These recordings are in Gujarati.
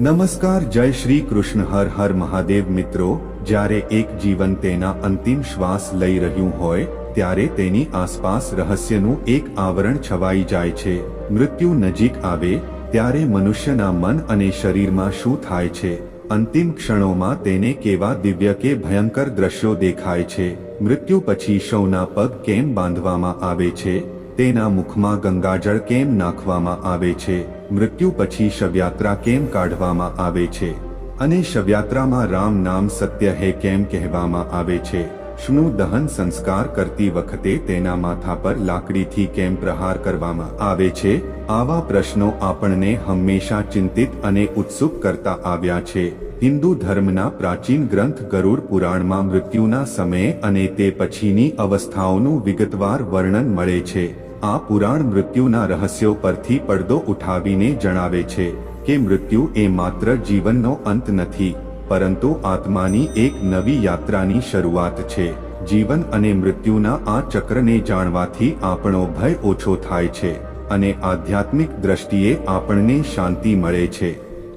નમસ્કાર, જય શ્રી કૃષ્ણ, હર હર મહાદેવ મિત્રો. જ્યારે એક જીવન તેના અંતિમ શ્વાસ લઈ રહ્યું હોય, ત્યારે તેની આસપાસ રહસ્યનું એક આવરણ છવાઈ જાય છે. મૃત્યુ નજીક આવે, ત્યારે મનુષ્યના મન અને શરીરમાં શું થાય છે? અંતિમ ક્ષણોમાં તેને કેવા દિવ્ય કે ભયંકર દ્રશ્યો દેખાય છે? મૃત્યુ પછી શવના પગ કેમ બાંધવામાં આવે છે? તેના મુખમાં ગંગાજળ કેમ નાખવામાં આવે છે? મૃત્યુ પછી શવયાત્રા કેમ કાઢવામાં આવે છે? અને શવયાત્રામાં રામ નામ સત્ય હે કેમ કહેવામાં આવે છે? શું દહન સંસ્કાર કરતી વખતે તેના માથા પર લાકડીથી કેમ પ્રહાર કરવામાં આવે છે? આવા પ્રશ્નો આપણને હંમેશા ચિંતિત અને ઉત્સુક કરતા આવ્યા છે. હિન્દુ ધર્મના પ્રાચીન ગ્રંથ ગરુડ પુરાણમાં મૃત્યુના સમયે અને તે પછીની અવસ્થાઓનું વિગતવાર વર્ણન મળે છે. આ પુરાણ મૃત્યુના રહસ્યો પરથી પડદો ઉઠાવીને જણાવે છે કે મૃત્યુ એ માત્ર જીવનનો અંત નથી, પરંતુ આત્માની એક નવી યાત્રાની શરૂઆત છે. જીવન અને મૃત્યુના આ ચક્રને જાણવાથી આપણો ભય ઓછો થાય છે અને આધ્યાત્મિક દ્રષ્ટિએ આપણને શાંતિ મળે છે.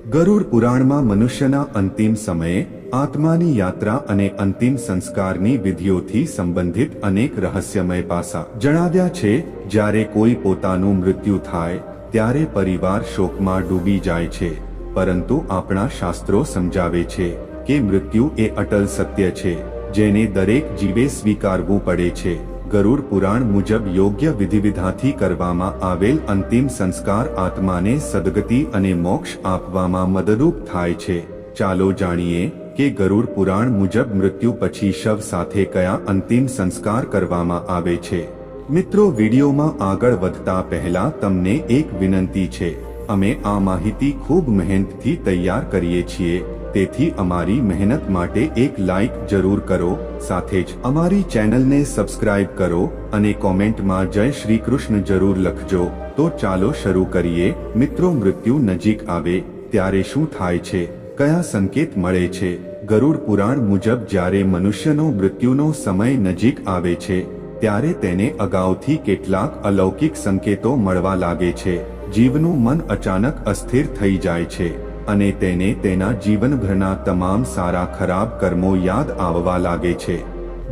ગરુડ પુરાણમાં મનુષ્યના અંતિમ સમયે આત્માની યાત્રા અને અંતિમ સંસ્કારની વિધિઓથી સંબંધિત અનેક રહસ્યમય પાસા. જણાવ્યા છે, જ્યારે કોઈ પોતાનું મૃત્યુ થાય, ત્યારે પરિવાર શોકમાં ડૂબી જાય છે. પરંતુ આપણા શાસ્ત્રો સમજાવે છે કે મૃત્યુ એ અટલ સત્ય છે, જેને દરેક જીવે સ્વીકારવું પડે છે. ગરુડ પુરાણ મુજબ યોગ્ય વિધિવિધાથી કરવામાં આવેલ અંતિમ સંસ્કાર આત્માને સદગતિ અને મોક્ષ આપવામાં મદદરૂપ થાય છે. ચાલો જાણીએ કે ગરુડ પુરાણ મુજબ મૃત્યુ પછી શવ સાથે કયા અંતિમ સંસ્કાર કરવામાં આવે છે? મિત્રો, વિડીયોમાં આગળ વધતા પહેલા તમને એક વિનંતી છે. અમે આ માહિતી ખૂબ મહેનતથી તૈયાર કરીએ છીએ. તેથી અમારી મહેનત માટે એક લાઈક જરૂર કરો, સાથે જ અમારી ચેનલને સબસ્ક્રાઇબ કરો અને કોમેન્ટમાં જય શ્રી કૃષ્ણ જરૂર લખજો. તો ચાલો શરૂ કરીએ. મિત્રો, મૃત્યુ નજીક આવે, ત્યારે શું થાય છે? કયા સંકેત મળે છે? ગરુડ પુરાણ મુજબ જ્યારે મનુષ્યનો મૃત્યુનો સમય નજીક આવે છે, ત્યારે તેને અગાઉથી કેટલાક અલૌકિક સંકેતો મળવા લાગે છે. જીવનું મન અચાનક અસ્થિર થઈ જાય છે અને તેને તેના જીવનભરના તમામ સારા ખરાબ કર્મો યાદ આવવા લાગે છે.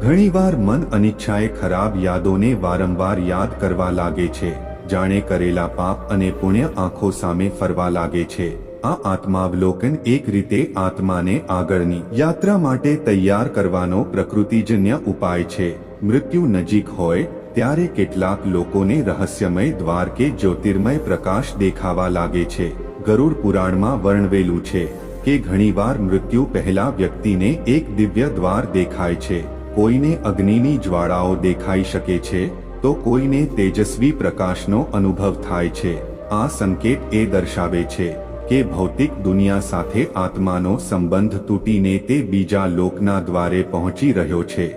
ઘણીવાર મન અનિચ્છાએ ખરાબ યાદોને વારંવાર યાદ કરવા લાગે છે. જાણે કરેલા પાપ અને પુણ્ય આંખો સામે ફરવા લાગે છે. આ આત્માવલોકન એક રીતે આત્માને આગળની યાત્રા માટે તૈયાર કરવાનો પ્રકૃતિજન્ય ઉપાય છે. મૃત્યુ નજીક હોય, ત્યારે કેટલાક લોકોને રહસ્યમય દ્વાર કે જ્યોતિર્મય પ્રકાશ દેખાવા લાગે છે. ગરુડ પુરાણમાં વર્ણવેલું છે કે ઘણીવાર મૃત્યુ પહેલા વ્યક્તિને એક દિવ્ય દ્વાર દેખાય છે. કોઈને અગ્નિની જ્વાળાઓ દેખાઈ શકે છે, તો કોઈને તેજસ્વી પ્રકાશનો અનુભવ થાય છે. આ સંકેત એ દર્શાવે છે કે ભૌતિક દુનિયા સાથે આત્માનો સંબંધ તૂટીને તે બીજા લોકના દ્વારે પહોંચી રહ્યો છે.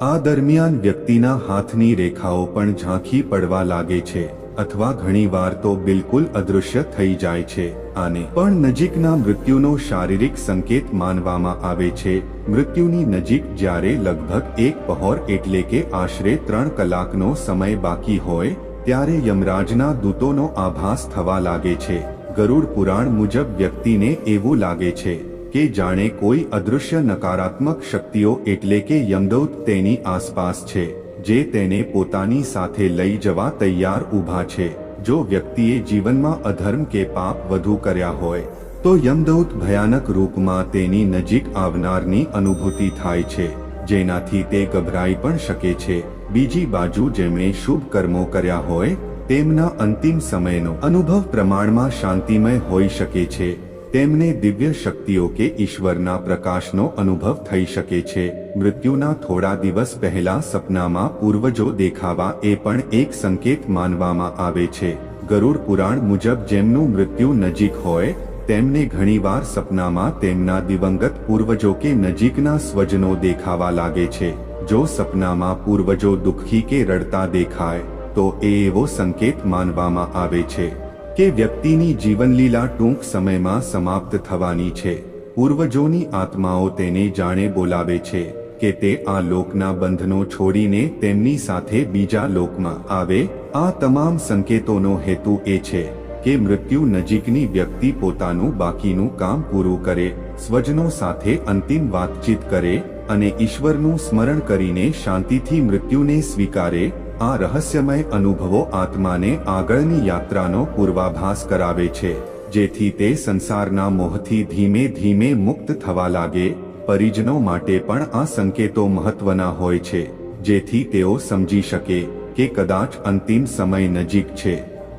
આ દરમિયાન વ્યક્તિના હાથની રેખાઓ પણ ઝાંખી પડવા લાગે છે, અથવા ઘણીવાર તો બિલકુલ અદૃશ્ય થઈ જાય છે. આને પણ નજીકના મૃત્યુનો શારીરિક સંકેત માનવામાં આવે છે. મૃત્યુની નજીક જ્યારે લગભગ એક પહોર એટલે કે આશરે ત્રણ કલાકનો સમય બાકી હોય, ત્યારે યમરાજના દૂતોનો આભાસ થવા લાગે છે. ગરુડ પુરાણ મુજબ વ્યક્તિને એવું લાગે છે કે જાણે કોઈ અદૃશ્ય નકારાત્મક શક્તિઓ એટલે કે યમદૌત તેની આસપાસ છે, જે તેને પોતાની સાથે લઈ જવા તૈયાર ઊભા છે. જો વ્યક્તિએ જીવનમાં અધર્મ કે પાપ વધુ કર્યા હોય, તો યમદૌત ભયાનક રૂપમાં તેની નજીક આવનારની અનુભૂતિ થાય છે, જેનાથી તે ગભરાઈ પણ શકે છે. બીજી બાજુ જેમણે શુભ કર્મો કર્યા હોય તેમના અંતિમ સમયનો અનુભવ પ્રમાણમાં શાંતિમય હોઈ શકે છે. તેમને દિવ્ય શક્તિઓ કે ઈશ્વરના પ્રકાશનો અનુભવ થઈ શકે છે. મૃત્યુના થોડા દિવસ પહેલા સપનામાં પૂર્વજો દેખાવા એ પણ એક સંકેત માનવામાં આવે છે. ગરુડ પુરાણ મુજબ જેમનું મૃત્યુ નજીક હોય, તેમને ઘણીવાર સપનામાં તેમના દિવંગત પૂર્વજો કે નજીકના સ્વજનો દેખાવા લાગે છે. જો સપનામાં પૂર્વજો દુઃખી કે રડતા દેખાય તો એ એવો સંકેત માનવામાં આવે છે કે વ્યક્તિની જીવનલીલા ટૂંક સમયમાં સમાપ્ત થવાની છે. પૂર્વજોની આત્માઓ તેને જાણે બોલાવે છે કે તે આ લોકના બંધનો છોડીને તેમની સાથે બીજા લોકમાં આવે. આ તમામ સંકેતોનો હેતુ એ છે કે મૃત્યુ નજીકની વ્યક્તિ પોતાનું બાકીનું કામ પૂરું કરે, સ્વજનો સાથે અંતિમ વાતચીત કરે અને ઈશ્વરનું સ્મરણ કરીને શાંતિથી મૃત્યુને સ્વીકારે, આ રહસ્યમય અનુભવો આત્માને આગળની યાત્રાનો પૂર્વાભાસ કરાવે છે, જેથી તે સંસારના મોહથી ધીમે ધીમે મુક્ત થવા લાગે, પરિજનો માટે પણ આ સંકેતો મહત્વના હોય છે, જેથી તેઓ સમજી શકે કે કદાચ અંતિમ સમય નજીક છે,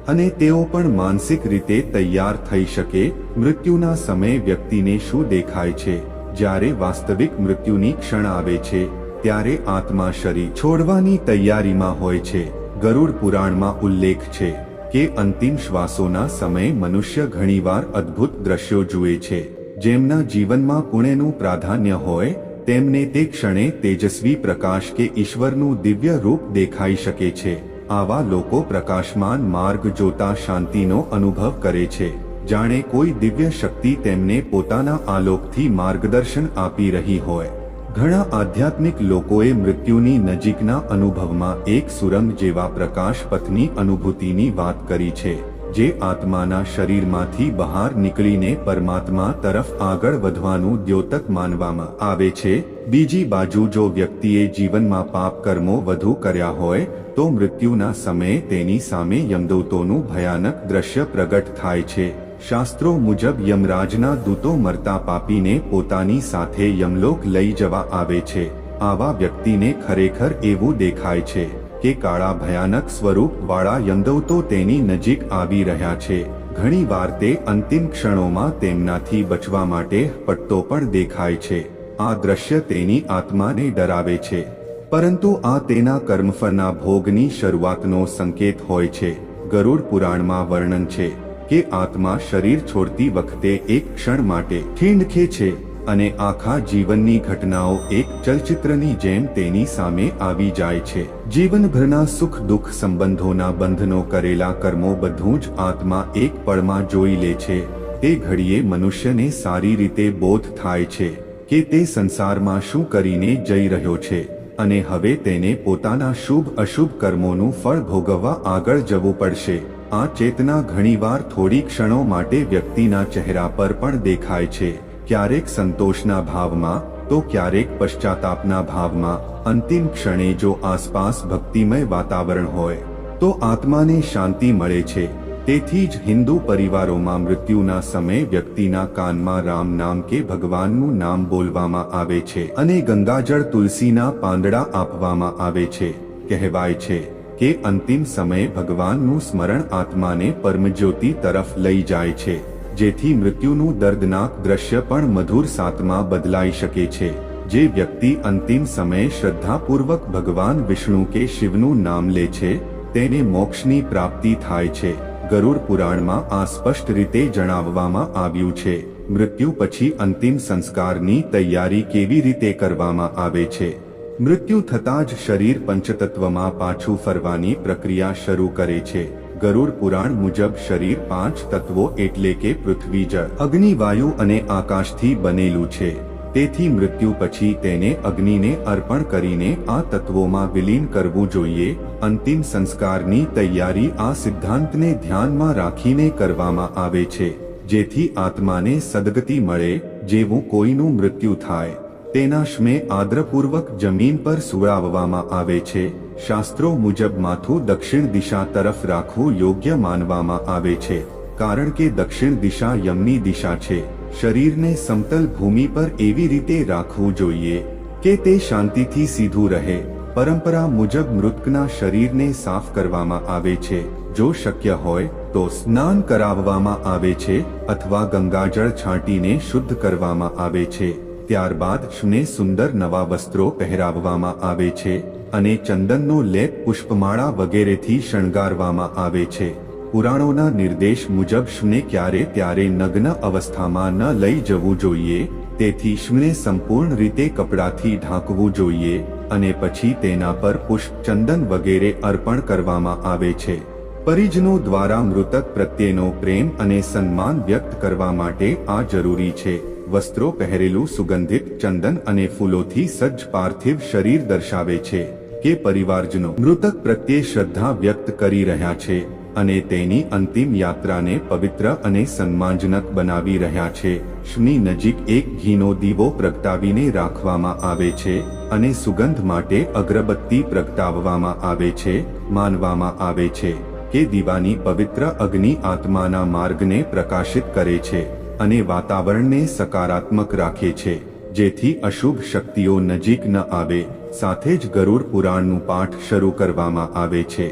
અને તેઓ પણ માનસિક રીતે તૈયાર થઈ શકે, મૃત્યુના સમયે વ્યક્તિને શું દેખાય છે. જ્યારે વાસ્તવિક મૃત્યુની ક્ષણ આવે છે, ત્યારે આત્મા શરીર છોડવાની તૈયારીમાં હોય છે. ગરુડ પુરાણમાં ઉલ્લેખ છે કે અંતિમ શ્વાસોના સમયે મનુષ્ય ઘણીવાર અદ્ભુત દ્રશ્યો જુએ છે. જેમના જીવનમાં પુણેનું પ્રાધાન્ય હોય, તેમને તે ક્ષણે તેજસ્વી પ્રકાશ કે ઈશ્વરનું દિવ્ય રૂપ દેખાઈ શકે છે. આવા લોકો પ્રકાશમાન માર્ગ જોતા શાંતિનો અનુભવ કરે છે. જાણે કોઈ દિવ્ય શક્તિ તેમને પોતાના આલોકથી માર્ગદર્શન આપી રહી હોય. ઘણા આધ્યાત્મિક લોકોએ મૃત્યુની નજીકના અનુભવમાં એક સુરંગ જેવા પ્રકાશ પથની અનુભૂતિની વાત કરી છે, જે આત્માના શરીરમાંથી બહાર નીકળીને પરમાત્મા તરફ આગળ વધવાનું દ્યોતક માનવામાં આવે છે. બીજી બાજુ જો વ્યક્તિએ જીવનમાં પાપ કર્મો વધુ કર્યા હોય, તો મૃત્યુના સમયે તેની સામે યમદૂતોનું ભયાનક દ્રશ્ય પ્રગટ થાય છે. શાસ્ત્રો મુજબ યમરાજના દૂતો મરતા પાપીને પોતાની સાથે યમલોક લઈ જવા આવે છે. આવા વ્યક્તિને ખરેખર એવું દેખાય છે કે કાળા ભયાનક સ્વરૂપ વાળા યમદૂતો તેની નજીક આવી રહ્યા છે. ઘણી વાર તે અંતિમ ક્ષણોમાં તેમનાથી બચવા માટે પટ્ટો પણ દેખાય છે. આ દ્રશ્ય તેની આત્માને ડરાવે છે. પરંતુ આ તેના કર્મફળના ભોગની શરૂઆતનો સંકેત હોય છે. ગરુડ પુરાણમાં વર્ણન છે. કે આત્મા શરીર છોડતી વખતે એક ક્ષણ માટે ખીંડખે છે અને આખા જીવનની ઘટનાઓ એક ચલચિત્રની જેમ તેની સામે આવી જાય છે. જીવનભરના સુખ દુઃખ સંબંધોના બંધનો કરેલા કર્મો બધું જ આત્મા એક પળમાં જોઈ લે છે. તે ઘડીએ મનુષ્યને સારી રીતે બોધ થાય છે કે તે સંસારમાં શું કરીને જઈ રહ્યો છે અને હવે તેને પોતાના શુભ અશુભ કર્મોનું ફળ ભોગવવા આગળ જવું પડશે. આ ચેતના ઘણીવાર થોડી ક્ષણો માટે વ્યક્તિના ચહેરા પર પણ દેખાય છે. ક્યારેક સંતોષના ભાવમાં, તો ક્યારેક પશ્ચાતાપના ભાવમાં, અંતિમ ક્ષણે જો આસપાસ ભક્તિમય વાતાવરણ હોય, તો આત્માને શાંતિ મળે છે. તેથી જ હિન્દુ પરિવારોમાં મૃત્યુના સમયે વ્યક્તિના કાનમાં રામ નામ કે ભગવાનનું નામ બોલવામાં આવે છે અને ગંગાજળ તુલસીના પાંદડા આપવામાં આવે છે. કહેવાય છે કે અંતિમ સમયે ભગવાનનું સ્મરણ આત્માને પરમજ્યોતિ તરફ લઈ જાય છે, જેથી મૃત્યુનું દર્દનાક દ્રશ્ય પણ મધુર સાતમાં બદલાઈ શકે છે. જે વ્યક્તિ અંતિમ સમયે શ્રદ્ધાપૂર્વક ભગવાન વિષ્ણુ કે શિવનું નામ લે છે, તેને મોક્ષની પ્રાપ્તિ થાય છે, ગરુડ પુરાણમાં આ સ્પષ્ટ રીતે જણાવવામાં આવ્યું છે. મૃત્યુ પછી અંતિમ સંસ્કારની તૈયારી કેવી રીતે કરવામાં આવે છે? મૃત્યુ થતાં જ શરીર પંચતત્વમાં પાછું ફરવાની પ્રક્રિયા શરૂ કરે છે. ગરુડ પુરાણ મુજબ શરીર પાંચ તત્વો એટલે કે પૃથ્વી, જળ, અગ્નિ, વાયુ અને આકાશથી બનેલું છે. તેથી મૃત્યુ પછી તેને અગ્નિને અર્પણ કરીને આ તત્વોમાં વિલીન કરવું જોઈએ. અંતિમ સંસ્કારની તૈયારી આ સિદ્ધાંતને ધ્યાનમાં રાખીને કરવામાં આવે છે. જેથી આત્માને સદગતિ મળે, જેવું કોઈનું મૃત્યુ થાય. તેના શ્મે આદ્રપૂર્વક જમીન પર સુવાવવામાં આવે છે. શાસ્ત્રો મુજબ માથું દક્ષિણ દિશા તરફ રાખવું યોગ્ય માનવામાં આવે છે, કારણ કે દક્ષિણ દિશા યમની દિશા છે. શરીરને સમતલ ભૂમિ પર એવી રીતે રાખવું જોઈએ કે તે શાંતિથી સીધું રહે. પરંપરા મુજબ મૃતકના શરીરને સાફ કરવામાં આવે છે. જો શક્ય હોય, તો સ્નાન કરાવવામાં આવે છે અથવા ગંગાજળ છાંટીને શુદ્ધ કરવામાં આવે છે. ત્યારબાદ શુને સુંદર નવા વસ્ત્રો પહેરાવવામાં આવે છે અને ચંદનનો લેપ પુષ્પમાળા વગેરેથી શણગારવામાં આવે છે. પુરાણોના નિર્દેશ મુજબ શુને ક્યારે ત્યારે નગ્ન અવસ્થામાં ન લઈ જવું જોઈએ, તેથી શુને સંપૂર્ણ રીતે કપડાથી ઢાંકવું જોઈએ અને પછી તેના પર પુષ્પ ચંદન વગેરે અર્પણ કરવામાં આવે છે. પરિજનો દ્વારા મૃતક પ્રત્યેનો પ્રેમ અને સન્માન વ્યક્ત કરવા માટે આ જરૂરી છે. વસ્ત્રો પહેરેલું, સુગંધિત ચંદન અને ફૂલોથી સજ્જ પાર્થિવ શરીર દર્શાવે છે કે પરિવારજનો મૃતક પ્રત્યે શ્રદ્ધા વ્યક્ત કરી રહ્યા છે અને તેની અંતિમ યાત્રાને પવિત્ર અને સન્માનજનક બનાવી રહ્યા છે. શની નજીક એક ઘીનો દીવો પ્રગટાવીને રાખવામાં આવે છે અને સુગંધ માટે અગરબત્તી પ્રગટાવવામાં આવે છે, માનવામાં આવે છે કે દીવાની પવિત્ર અગ્નિ આત્માના માર્ગને પ્રકાશિત કરે છે. અને વાતાવરણને સકારાત્મક રાખે છે, જેથી અશુભ શક્તિઓ નજીક ન આવે, સાથે જ ગરુડ પુરાણનું પાઠ શરૂ કરવામાં આવે છે.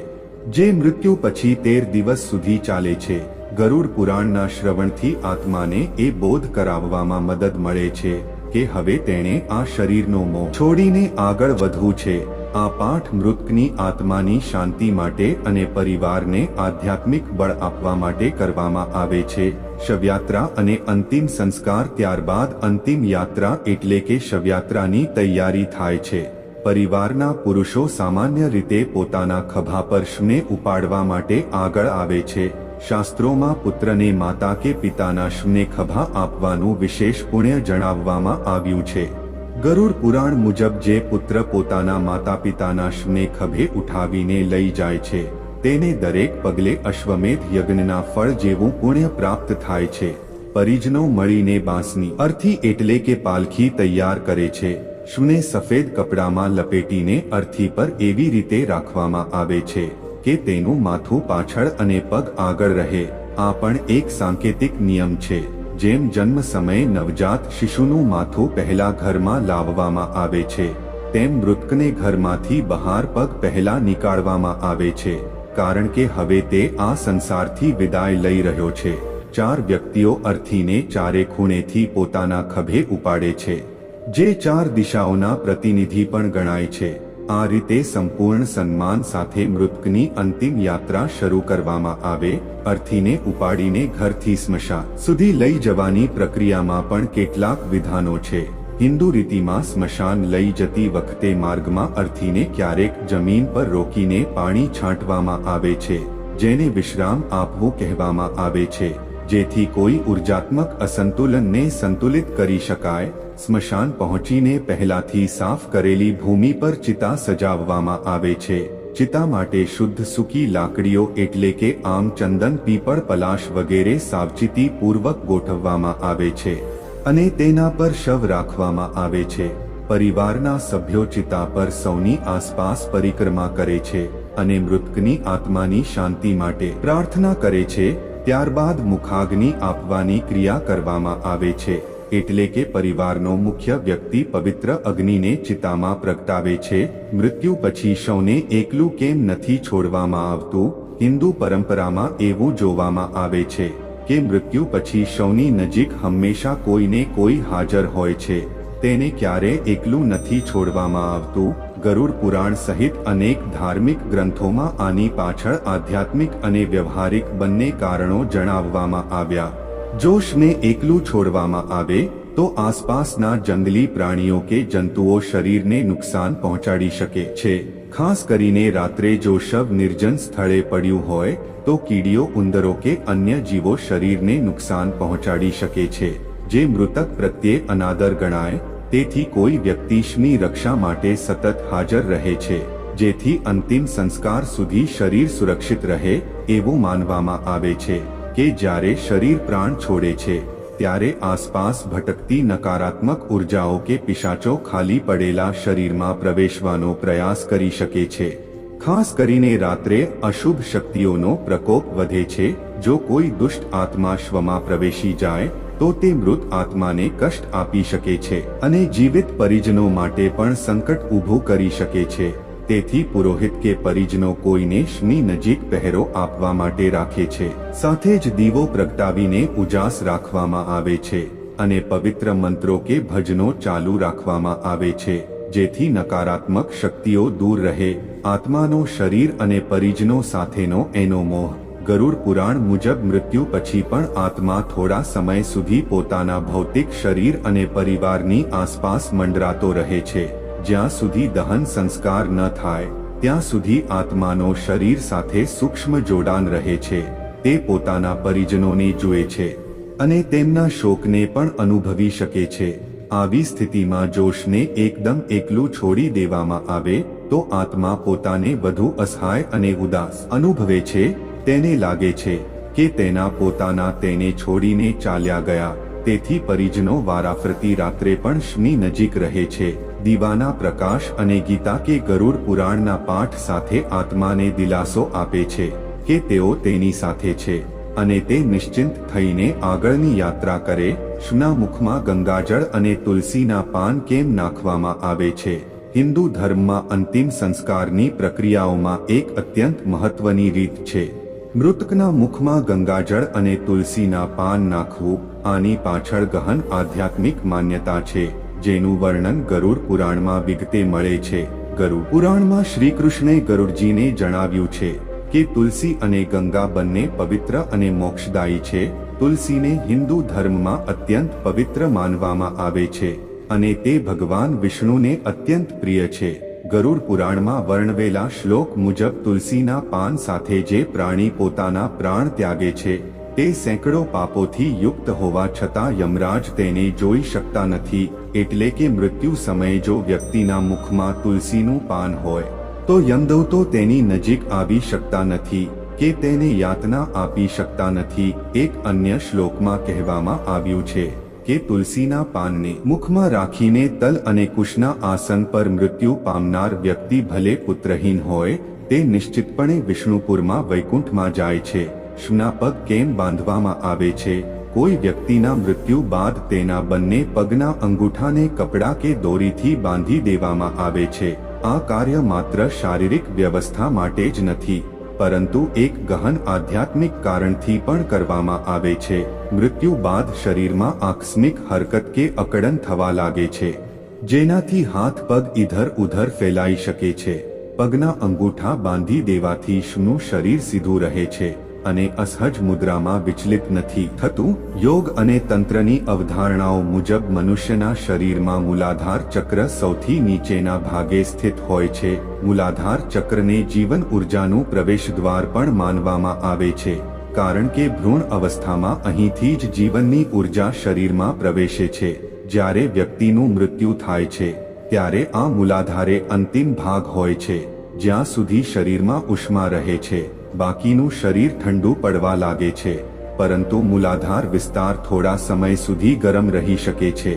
જે મૃત્યુ પછી તેર દિવસ સુધી ચાલે છે, ગરુડ પુરાણના શ્રવણથી આત્માને એ બોધ કરાવવામાં મદદ મળે છે, કે હવે તેણે આ શરીરનો મોહ છોડીને આગળ વધવું છે. આ પાઠ મૃતકની આત્માની શાંતિ માટે અને પરિવારને આધ્યાત્મિક બળ આપવા માટે કરવામાં આવે છે. શવયાત્રા અને અંતિમ સંસ્કાર ત્યારબાદ અંતિમ યાત્રા એટલે કે શવયાત્રાની તૈયારી થાય છે. પરિવારના પુરુષો સામાન્ય રીતે પોતાના ખભા પર શને ઉપાડવા માટે આગળ આવે છે. શાસ્ત્રોમાં પુત્રને માતા કે પિતાના શને ખભા આપવાનું વિશેષ પુણ્ય જણાવવામાં આવ્યું છે. ગરુડ પુરાણ મુજબ જે પુત્ર પોતાના માતા પિતાના શને ખભે ઉઠાવીને લઈ જાય છે તેને દરેક પગલે અશ્વમેધ યજ્ઞના ફળ જેવું પુણ્ય પ્રાપ્ત થાય છે. પરિજનો મળીને બાંસની અર્થી એટલે કે પાલખી તૈયાર કરે છે. શુને સફેદ કપડામાં લપેટીને અર્થી પર એવી રીતે રાખવામાં આવે છે કે તેનું માથું પાછળ અને પગ આગળ રહે. આ પણ એક સાંકેતિક નિયમ છે, જેમ જન્મ સમયે નવજાત શિશુનું માથું પહેલા ઘરમાં લાવવામાં આવે છે, તેમ મૃતકને ઘરમાંથી બહાર પગ પહેલા નીકાળવામાં આવે છે. કારણ કે હવે તે આ સંસારથી વિદાય લઈ રહ્યો છે. ચાર વ્યક્તિઓ અર્થીને ચારે ખૂણેથી પોતાના ખભે ઉપાડે છે. જે ચાર દિશાઓના પ્રતિનિધિ પણ ગણાય છે. આ રીતે સંપૂર્ણ સન્માન સાથે મૃતકની અંતિમ યાત્રા શરૂ કરવામાં આવે, અર્થીને ઉપાડીને ઘરથી સ્મશાન સુધી લઈ જવાની પ્રક્રિયામાં પણ કેટલાક વિધાનો છે. હિન્દુ રીતિમાં સ્મશાન લઈ જતી વખતે માર્ગમાં અર્થીને ક્યારેક જમીન પર રોકીને પાણી છાંટવામાં આવે છે, જેને વિશ્રામ આપવું કહેવામાં આવે છે. જેથી કોઈ ઉર્જાત્મક અસંતુલનને સંતુલિત કરી શકાય. સ્મશાન પહોંચીને પહેલાથી સાફ કરેલી ભૂમિ પર ચિતા સજાવવામાં આવે છે. ચિતા માટે શુદ્ધ સૂકી લાકડીઓ એટલે કે આમ ચંદન, પીપળ, પલાશ વગેરે સાવચેતી પૂર્વક ગોઠવવામાં આવે છે. અને તેના પર શવ રાખવામાં આવે છે. પરિવારના સભ્યો ચિતા પર સૌની આસપાસ પરિક્રમા કરે છે અને મૃતકની આત્માની શાંતિ માટે પ્રાર્થના કરે છે. ત્યારબાદ મુખાગ્નિ આપવાની ક્રિયા કરવામાં આવે છે, એટલે કે પરિવારનો મુખ્ય વ્યક્તિ પવિત્ર અગ્નિને ચિતામાં પ્રગટાવે છે. મૃત્યુ પછી સૌને એકલું કેમ નથી છોડવામાં આવતું? હિન્દુ પરંપરામાં એવું જોવામાં આવે છે. કે મૃત્યુ પછી શવની નજીક હંમેશા કોઈને કોઈ હાજર હોય છે. તેને ક્યારે એકલું નથી છોડવામાં આવતું? ગરુડ પુરાણ સહિત અનેક ધાર્મિક ગ્રંથોમાં આની પાછળ આધ્યાત્મિક અને વ્યવહારિક બંને કારણો જણાવવામાં આવ્યા. જોશને એકલું છોડવામાં આવે તો આસપાસના જંગલી પ્રાણીઓ કે જંતુઓ શરીરને નુકસાન પહોંચાડી શકે છે. ખાસ કરીને રાત્રે જો શવ નિર્જન સ્થળે પડ્યું હોય, તો કીડીઓ, ઉંદરો કે અન્ય જીવો શરીરને નુકસાન પહોંચાડી શકે છે. જે મૃતક પ્રત્યે અનાદર ગણાય, તેથી કોઈ વ્યક્તિ શની રક્ષા માટે સતત હાજર રહે છે. જેથી અંતિમ સંસ્કાર સુધી શરીર સુરક્ષિત રહે, એવું માનવામાં આવે છે કે જ્યારે શરીર પ્રાણ છોડે છે. ત્યારે આસપાસ ભટકતી નકારાત્મક ઉર્જાઓ કે પિશાચો ખાલી પડેલા શરીરમાં પ્રવેશવાનો પ્રયાસ કરી શકે છે. ખાસ કરીને રાત્રે અશુભ શક્તિઓનો પ્રકોપ વધે છે. જો કોઈ દુષ્ટ આત્મા શ્વમાં પ્રવેશી જાય, તો તે મૃત આત્માને કષ્ટ આપી શકે છે અને જીવિત પરિજનો માટે પણ સંકટ ઊભું કરી શકે છે. તેથી પુરોહિત કે પરિજનો કોઈને શની નજીક પહેરો આપવા માટે રાખે છે. સાથે જ દીવો પ્રગટાવીને ઉજાસ રાખવામાં આવે છે અને પવિત્ર મંત્રો કે ભજનો ચાલુ રાખવામાં આવે છે, જેથી નકારાત્મક શક્તિઓ દૂર રહે. આત્માનો શરીર અને પરિજનો સાથેનો એનો મોહ, ગરુડ પુરાણ મુજબ મૃત્યુ પછી પણ આત્મા થોડા સમય સુધી પોતાના ભૌતિક શરીર અને પરિવારની આસપાસ મંડરાતો રહે છે. જ્યાં સુધી દહન સંસ્કાર ન થાય, ત્યાં સુધી આત્માનો શરીર સાથે સૂક્ષ્મ જોડાણ રહે છે, તે પોતાના પરિજનોને જુએ છે અને તેમના શોકને પણ અનુભવી શકે છે. આવી સ્થિતિમાં જોશને એકદમ એકલું છોડી દેવામાં આવે, તો આત્મા પોતાને વધુ અસહાય અને ઉદાસ અનુભવે છે, તેને લાગે છે કે તેના પોતાના તેને છોડીને ચાલ્યા ગયા, તેથી પરિજનો વારાફરતી રાત્રે પણ શની નજીક રહે છે. દીવાના પ્રકાશ અને ગીતા કે ગરુડ પુરાણના પાઠ સાથે આત્માને દિલાસો આપે છે કે તેઓ તેની સાથે છે અને તે નિશ્ચિંત થઈને આગળની યાત્રા કરે, શુના મુખમાં ગંગાજળ અને તુલસીના પાન કેમ નાખવામાં આવે છે? હિન્દુ ધર્મમાં અંતિમ સંસ્કારની પ્રક્રિયાઓમાં એક અત્યંત મહત્વની રીત છે. મૃતકના મુખમાં ગંગાજળ અને તુલસીના પાન નાખવું, આની પાછળ ગહન આધ્યાત્મિક માન્યતા છે. જેનું વર્ણન ગરુડ પુરાણમાં વિગતે મળે છે. ગરુડ પુરાણમાં શ્રી કૃષ્ણે ગરુડજીને જણાવ્યું છે કે તુલસી અને ગંગા બંને પવિત્ર અને મોક્ષદાયી છે. તુલસીને હિન્દુ ધર્મમાં અત્યંત પવિત્ર માનવામાં આવે છે અને તે ભગવાન વિષ્ણુને અત્યંત પ્રિય છે. ગરુડ પુરાણમાં વર્ણવેલા શ્લોક મુજબ તુલસીના પાન સાથે જે પ્રાણી પોતાના પ્રાણ ત્યાગે છે તે સેંકડો પાપોથી યુક્ત હોવા છતાં યમરાજ તેને જોઈ શકતા નથી, એટલે કે મૃત્યુ સમયે જો વ્યક્તિના મુખમાં તુલસીનું પાન હોય, તો યમદૂતો તેની નજીક આવી શકતા નથી, કે તેને યાતના આપી શકતા નથી. એક અન્ય શ્લોકમાં કહેવામાં આવ્યું છે કે તુલસીના પાનને મુખમાં રાખીને તલ અને કુશના આસન પર મૃત્યુ પામનાર વ્યક્તિ ભલે પુત્રહીન હોય, તે નિશ્ચિતપણે વિષ્ણુપુરમાં વૈકુંઠમાં જાય છે. શુના પગ કેમ બાંધવામાં આવે છે? કોઈ વ્યક્તિના મૃત્યુ બાદ તેના બંને પગના અંગૂઠાને કપડા કે દોરીથી બાંધી દેવામાં આવે છે. આ કાર્ય માત્ર શારીરિક વ્યવસ્થા માટે જ નથી, પરંતુ એક ગહન આધ્યાત્મિક કારણથી પણ કરવામાં આવે છે. મૃત્યુ બાદ શરીરમાં આકસ્મિક હરકત કે અકડન થવા લાગે છે, જેનાથી હાથ પગ ઇધર ઉધર ફેલાઈ શકે છે. પગના અંગૂઠા બાંધી દેવાથી શનું શરીર સીધું રહે છે. અને અસહજ મુદ્રામાં વિચલિત નથી થતું. યોગ અને તંત્રની અવધારણાઓ મુજબ મનુષ્યના શરીરમાં મૂલાધાર ચક્ર સૌથી નીચેના ભાગે સ્થિત હોય છે. મૂલાધાર ચક્રને જીવન ઉર્જાનું પ્રવેશ દ્વાર પણ માનવામાં આવે છે. કારણ કે ભ્રૂણ અવસ્થામાં અહીંથી જ જીવનની ઊર્જા શરીરમાં પ્રવેશે છે. જ્યારે વ્યક્તિનું મૃત્યુ થાય છે, ત્યારે આ મૂલાધારે અંતિમ ભાગ હોય છે, જ્યાં સુધી શરીરમાં ઉષ્મા રહે છે. બાકીનું શરીર ઠંડુ પડવા લાગે છે, પરંતુ મૂલાધાર વિસ્તાર થોડા સમય સુધી ગરમ રહી શકે છે.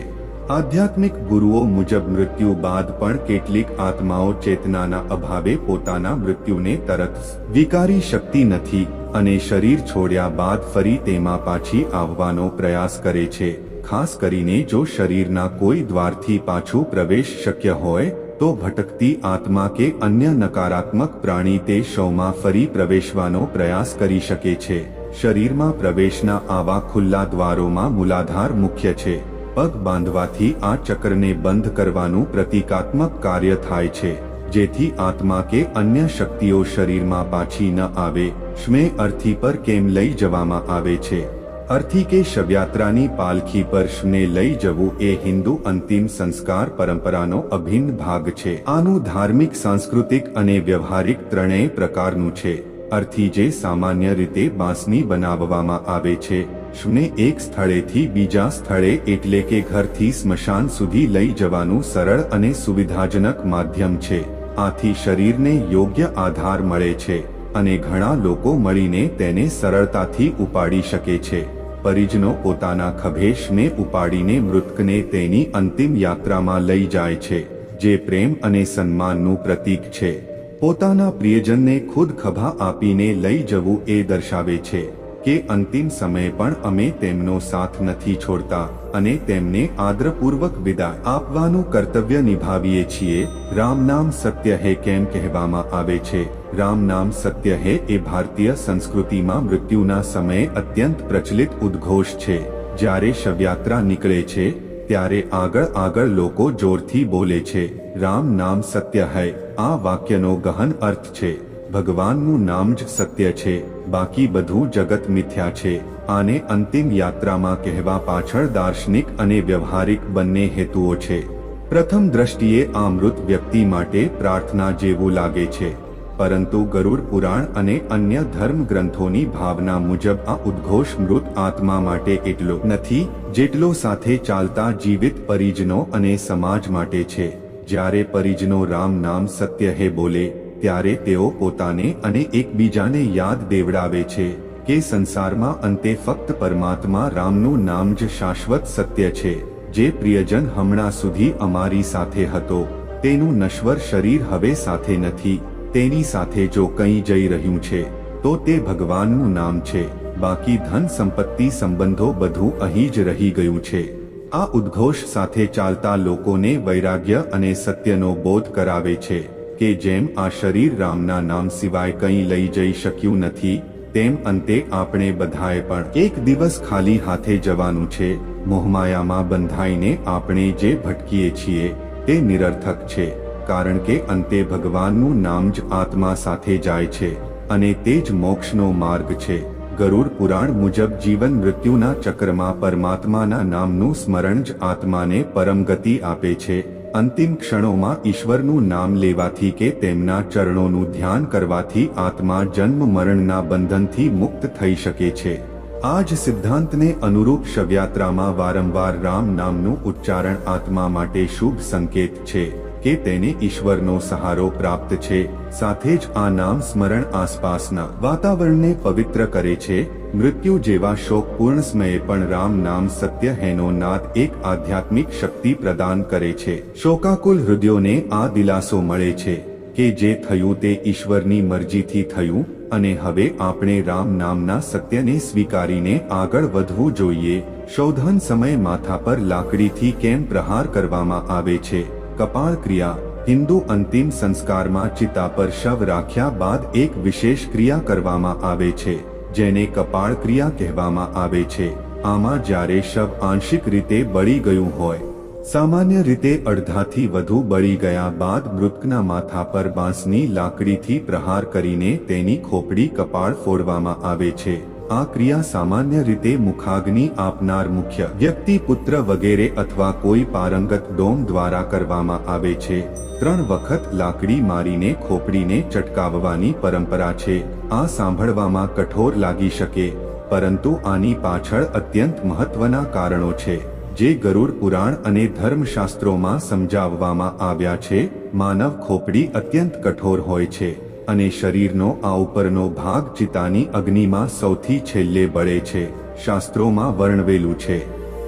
આધ્યાત્મિક ગુરુઓ મુજબ મૃત્યુ બાદ પણ કેટલીક આત્માઓ ચેતનાના અભાવે પોતાના મૃત્યુને તરત વિકારી શકતી નથી અને શરીર છોડ્યા બાદ ફરી તેમાં પાછી આવવાનો પ્રયાસ કરે છે, ખાસ કરીને જો શરીરના કોઈ દ્વારથી પાછું પ્રવેશ શક્ય હોય તો ભટકતી આત્મા કે અન્ય નકારાત્મક પ્રાણી તે શવમાં ફરી પ્રવેશવાનો પ્રયાસ કરી શકે છે. શરીરમાં પ્રવેશના આવા ખુલ્લા દ્વારોમાં મૂલાધાર મુખ્ય છે. પગ બાંધવાથી આ ચક્રને બંધ કરવાનું પ્રતિકાત્મક કાર્ય થાય છે. જેથી આત્મા કે અન્ય શક્તિઓ શરીરમાં પાછી ન આવે. શ્મે અર્થી પર કેમ લઈ જવામાં આવે છે? અર્થી કે શવયાત્રાની પાલખી પર શને લઈ જવું એ હિન્દુ અંતિમ સંસ્કાર પરંપરાનો અભિન્ન ભાગ છે. આનું ધાર્મિક, સાંસ્કૃતિક અને વ્યવહારિક ત્રણેય પ્રકારનું છે. અર્થી જે સામાન્ય રીતે બાંસની બનાવવામાં આવે છે. શને એક સ્થળેથી બીજા સ્થળે એટલે કે ઘરથી સ્મશાન સુધી લઈ જવાનું સરળ અને સુવિધાજનક માધ્યમ છે. આથી શરીરને યોગ્ય આધાર મળે છે અને ઘણા લોકો મળીને તેને સરળતાથી ઉપાડી શકે છે. પરિજનો પોતાના ખભેશને ઉપાડીને મૃતકને તેની અંતિમ યાત્રામાં લઈ જાય છે, જે પ્રેમ અને સન્માનનું પ્રતીક છે. પોતાના પ્રિયજનને ખુદ ખભા આપીને લઈ જવું એ દર્શાવે છે. કે અંતિમ સમયે પણ અમે તેમનો સાથ નથી છોડતા અને તેમને આદરપૂર્વક વિદાય આપવાનું કર્તવ્ય નિભાવીએ છીએ. રામ નામ સત્ય હે કેમ કહેવામાં આવે છે? રામ નામ સત્ય હે એ ભારતીય સંસ્કૃતિમાં મૃત્યુના સમયે અત્યંત પ્રચલિત ઉદ્ઘોષ છે. જ્યારે શવયાત્રા નીકળે છે, ત્યારે આગળ આગળ લોકો જોરથી બોલે છે, રામ નામ સત્ય હૈ. આ વાક્યનો ગહન અર્થ છે. ભગવાનનું નામ જ સત્ય છે, બાકી બધું જગત મિથ્યા છે. આને અંતિમ યાત્રામાં કહેવા પાછળ દાર્શનિક અને વ્યવહારિક બંને હેતુઓ છે. પ્રથમ દ્રષ્ટિએ આ મૃત વ્યક્તિ માટે પ્રાર્થના જેવું લાગે છે. પરંતુ ગરુડ પુરાણ અને અન્ય ધર્મ ગ્રંથોની ભાવના મુજબ આ ઉદ્ઘોષ મૃત આત્મા માટે એટલો નથી, જેટલો સાથે ચાલતા જીવિત પરિજનો અને સમાજ માટે છે. જ્યારે પરિજનો રામ નામ સત્ય હે બોલે ત્યારે તેઓ પોતાને અને એકબીજાને યાદ દેવડાવે છે કે સંસારમાં અંતે ફક્ત પરમાત્મા રામનું નામ જ શાશ્વત સત્ય છે. જે પ્રિયજન હમણાં સુધી અમારી સાથે હતો. તેનું નશ્વર શરીર હવે સાથે નથી. તેની સાથે જો કંઈ જઈ રહ્યું છે, તો તે ભગવાનનું નામ છે. બાકી ધન સંપત્તિ સંબંધો બધું અહીં જ રહી ગયું છે. આ ઉદ્ઘોષ સાથે ચાલતા લોકોને વૈરાગ્ય અને સત્યનો બોધ કરાવે છે. કે જેમ આ શરીર રામના નામ સિવાય કંઈ લઈ જઈ શક્યું નથી, તેમ અંતે આપણે બધાએ પણ એક દિવસ ખાલી હાથે જવાનું છે, મોહમાયામાં બંધાઈને આપણે જે ભટકીએ છીએ, તે નિરર્થક છે, કારણ કે અંતે ભગવાનનું નામ જ આત્મા સાથે જાય છે, અને તે જ મોક્ષનો માર્ગ છે. ગરુડ પુરાણ મુજબ જીવન મૃત્યુના ચક્રમાં પરમાત્માના નામનું સ્મરણ જ આત્માને પરમ ગતિ આપે છે. અંતિમ ક્ષણોમાં ઈશ્વરનું નામ લેવાથી કે તેમના ચરણોનું ધ્યાન કરવાથી આત્મા જન્મ મરણના બંધનથી મુક્ત થઈ શકે છે. આ જ સિદ્ધાંતને અનુરૂપ શવયાત્રામાં વારંવાર રામ નામનું ઉચ્ચારણ આત્મા માટે શુભ સંકેત છે કે તેને ઈશ્વરનો સહારો પ્રાપ્ત છે. સાથે જ આ નામ સ્મરણ આસપાસના વાતાવરણને પવિત્ર કરે છે મૃત્યુ જેવા શોકપૂર્ણ સમયે પણ રામ નામ સત્ય હેનો નાદ એક આધ્યાત્મિક શક્તિ પ્રદાન કરે છે. શોકાકુલ હૃદયોને આ દિલાસો મળે છે કે જે થયું તે ઈશ્વરની મરજીથી થયું અને હવે આપણે રામ નામના સત્યને સ્વીકારીને આગળ વધવું જોઈએ. શોધન સમય માથા પર લાકડીથી કેમ પ્રહાર કરવામાં આવે છે? કપાળ ક્રિયા, હિન્દુ અંતિમ સંસ્કારમાં ચિતા પર શવ રાખ્યા બાદ એક વિશેષ ક્રિયા કરવામાં આવે છે. જેને કપાળ ક્રિયા કહેવામાં આવે છે. આમાં જ્યારે શબ આંશિક રીતે બળી ગયું હોય, સામાન્ય રીતે અડધાથી વધુ બળી ગયા બાદ મૃતકના માથા પર બાંસની લાકડીથી પ્રહાર કરીને તેની ખોપડી કપાળ ફોડવામાં આવે છે. આ ક્રિયા સામાન્ય રીતે મુખાગ્નિ આપનાર મુખ્ય વ્યક્તિ, પુત્ર વગેરે અથવા કોઈ પારંગત ડોમ દ્વારા કરવામાં આવે છે. ત્રણ વખત લાકડી મારીને, ખોપડીને ચટકાવવાની પરંપરા છે. આ સાંભળવામાં કઠોર લાગી શકે, પરંતુ આની પાછળ અત્યંત મહત્વના કારણો છે, જે ગરુડ પુરાણ અને ધર્મશાસ્ત્રોમાં સમજાવવામાં આવ્યા છે. માનવ ખોપડી અત્યંત કઠોર હોય છે. અને શરીરનો આ ઉપરનો ભાગ ચિતાની અગ્નિમાં સૌથી છેલ્લે બળે છે. શાસ્ત્રોમાં વર્ણવેલું છે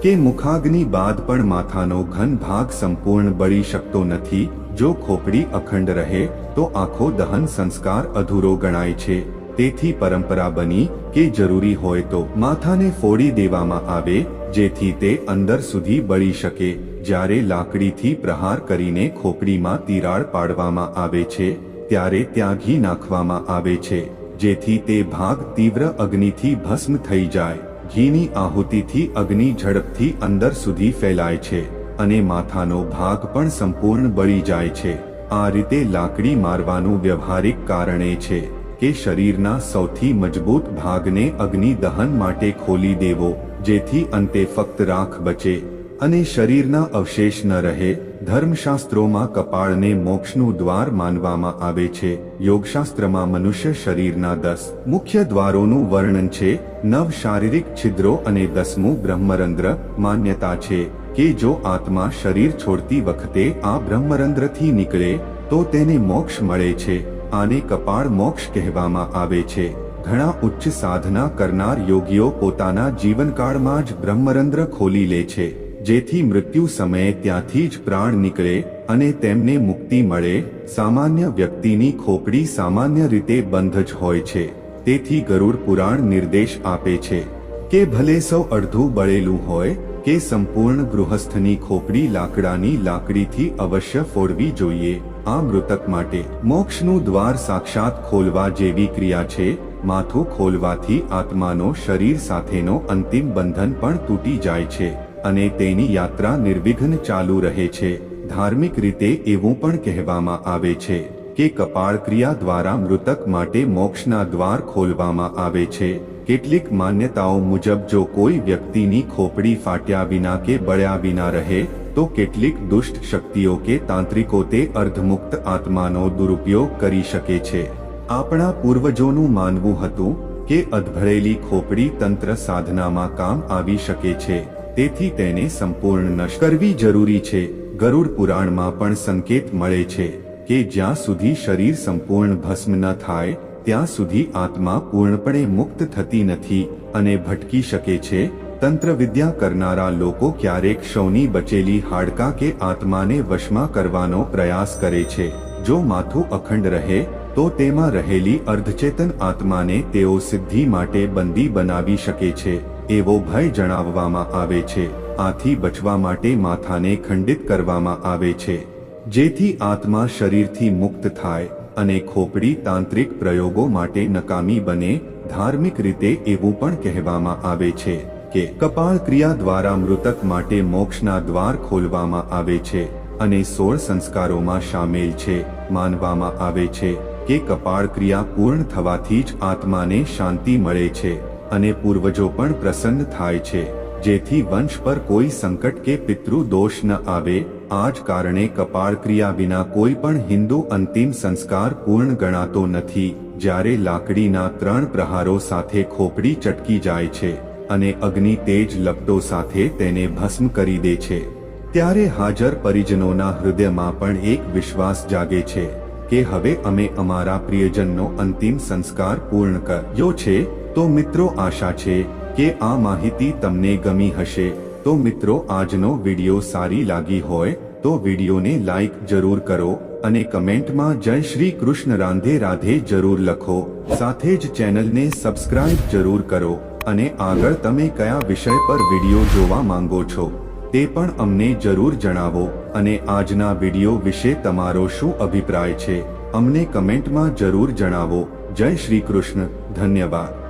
કે મુખાગ્નિ બાદ પણ માથાનો ઘન ભાગ સંપૂર્ણ બળી શકતો નથી. જો ખોપડી અખંડ રહે, તો આખો દહન સંસ્કાર અધૂરો ગણાય છે. તેથી પરંપરા બની કે જરૂરી હોય તો માથાને ફોડી દેવામાં આવે, જેથી તે અંદર સુધી બળી શકે. જ્યારે લાકડીથી પ્રહાર કરીને ખોપડીમાં તિરાડ પાડવામાં આવે છે ત્યારે ત્યાં ઘી નાખવામાં આવે છે, જેથી તે ભાગ તીવ્ર અગ્નિથી ભસ્મ થઈ જાય. ઘીની આહુતિથી અગ્નિ ઝડપથી અંદર સુધી ફેલાય છે અને માથાનો ભાગ પણ સંપૂર્ણ બળી જાય છે. આ રીતે લાકડી મારવાનું વ્યવહારિક કારણ છે કે શરીરના સૌથી મજબૂત ભાગને અગ્નિ દહન માટે ખોલી દેવો, જેથી અંતે ફક્ત રાખ બચે અને શરીરના અવશેષ ન રહે. ધર્મશાસ્ત્રોમાં કપાળને મોક્ષનું દ્વાર માનવામાં આવે છે. યોગશાસ્ત્રમાં મનુષ્ય શરીરના દસ મુખ્ય દ્વારોનું વર્ણન છે. નવ શારીરિક છિદ્રો અને દસમું બ્રહ્મરંધ્ર માન્યતા છે કે જો આત્મા શરીર છોડતી વખતે આ બ્રહ્મરંધ્રથી નીકળે, તો તેને મોક્ષ મળે છે. આને કપાળ મોક્ષ કહેવામાં આવે છે. ઘણા ઉચ્ચ સાધના કરનાર યોગીઓ પોતાના જીવનકાળમાં જ બ્રહ્મરંધ્ર ખોલી લે છે. જેથી મૃત્યુ સમયે ત્યાંથી જ પ્રાણ નીકળે અને તેમને મુક્તિ મળે, સામાન્ય વ્યક્તિની ખોપડી સામાન્ય રીતે બંધ જ હોય છે. તેથી ગરુડ પુરાણ નિર્દેશ આપે છે કે ભલે સૌ અડધું બળેલું હોય, કે સંપૂર્ણ ગૃહસ્થની ખોપડી લાકડાની લાકડીથી અવશ્ય ફોડવી જોઈએ. આ મૃતક માટે મોક્ષનું દ્વાર સાક્ષાત ખોલવા જેવી ક્રિયા છે. માથું ખોલવાથી આત્માનો શરીર સાથેનો અંતિમ બંધન પણ તૂટી જાય છે. અને તેની યાત્રા નિર્વિઘ્ન ચાલુ રહે છે. ધાર્મિક રીતે એવું પણ કહેવામાં આવે છે કે કપાળ ક્રિયા દ્વારા મૃતક માટે મોક્ષના દ્વાર ખોલવામાં આવે છે. કેટલીક માન્યતાઓ મુજબ જો કોઈ વ્યક્તિની ખોપડી ફાટ્યા વિના કે બળ્યા વિના રહે, તો કેટલીક દુષ્ટ શક્તિઓ કે તાંત્રિકો તે અર્ધમુક્ત આત્માનો દુરુપયોગ કરી શકે છે. આપણા પૂર્વજોનું માનવું હતું કે અધભળેલી ખોપડી તંત્ર સાધનામાં કામ આવી શકે છે. તેથી તેને સંપૂર્ણ નશ કરવી જરૂરી છે. ગરુડ પુરાણમાં પણ સંકેત મળે છે કે જ્યાં સુધી શરીર સંપૂર્ણ ભસ્મ ન થાય, ત્યાં સુધી આત્મા પૂર્ણપણે મુક્ત થતી નથી અને ભટકી શકે છે. તંત્ર વિદ્યા કરનારા લોકો ક્યારેક શવની બચેલી હાડકા કે આત્માને વશમાં કરવાનો પ્રયાસ કરે છે. જો માથું અખંડ રહે, તો તેમાં રહેલી અર્ધચેતન આત્માને તેઓ સિદ્ધિ માટે બંદી બનાવી શકે છે. એવો ભય જણાવવામાં આવે છે. આથી બચવા માટે માથાને ખંડિત કરવામાં આવે છે. જેથી આત્મા શરીરથી મુક્ત થાય અને ખોપડી તાંત્રિક પ્રયોગો માટે નકામી બને. ધાર્મિક રીતે એવું પણ કહેવામાં આવે છે કે કપાળ ક્રિયા દ્વારા મૃતક માટે મોક્ષના દ્વાર ખોલવામાં આવે છે અને સોળ સંસ્કારોમાં સામેલ છે. માનવામાં આવે છે કે કપાળ ક્રિયા પૂર્ણ થવાથી જ આત્માને શાંતિ મળે છે. અને પૂર્વજો પણ પ્રસન્ન થાય છે. જેથી વંશ પર કોઈ સંકટ કે પિતૃ દોષ ન આવે. આ જ કારણે કપાળ ક્રિયા વિના કોઈ પણ હિન્દુ અંતિમ સંસ્કાર પૂર્ણ ગણાતો નથી. જ્યારે લાકડીના ત્રણ પ્રહારો સાથે ખોપડી ચટકી જાય છે અને અગ્નિ તેજ લપટો સાથે તેને ભસ્મ કરી દે છે. ત્યારે હાજર પરિજનોના હૃદયમાં પણ એક વિશ્વાસ જાગે છે કે હવે અમે અમારા પ્રિયજનનો અંતિમ સંસ્કાર પૂર્ણ કર્યો છે. તો મિત્રો આશા છે કે આ માહિતી તમને ગમી હશે. તો મિત્રો આજનો વીડિયો સારી લાગી હોય તો વિડીયોને લાઈક જરૂર કરો અને કમેન્ટમાં જય શ્રી કૃષ્ણ રાંધે રાધે જરૂર લખો. સાથે જ ચેનલને સબસ્ક્રાઇબ જરૂર કરો અને આગળ તમે કયા વિષય પર વીડિયો જોવા માંગો છો તે પણ અમને જરૂર જણાવો અને આજના વીડિયો વિશે તમારો શું અભિપ્રાય છે અમને કમેન્ટમાં જરૂર જણાવો. જય શ્રી કૃષ્ણ. ધન્યવાદ.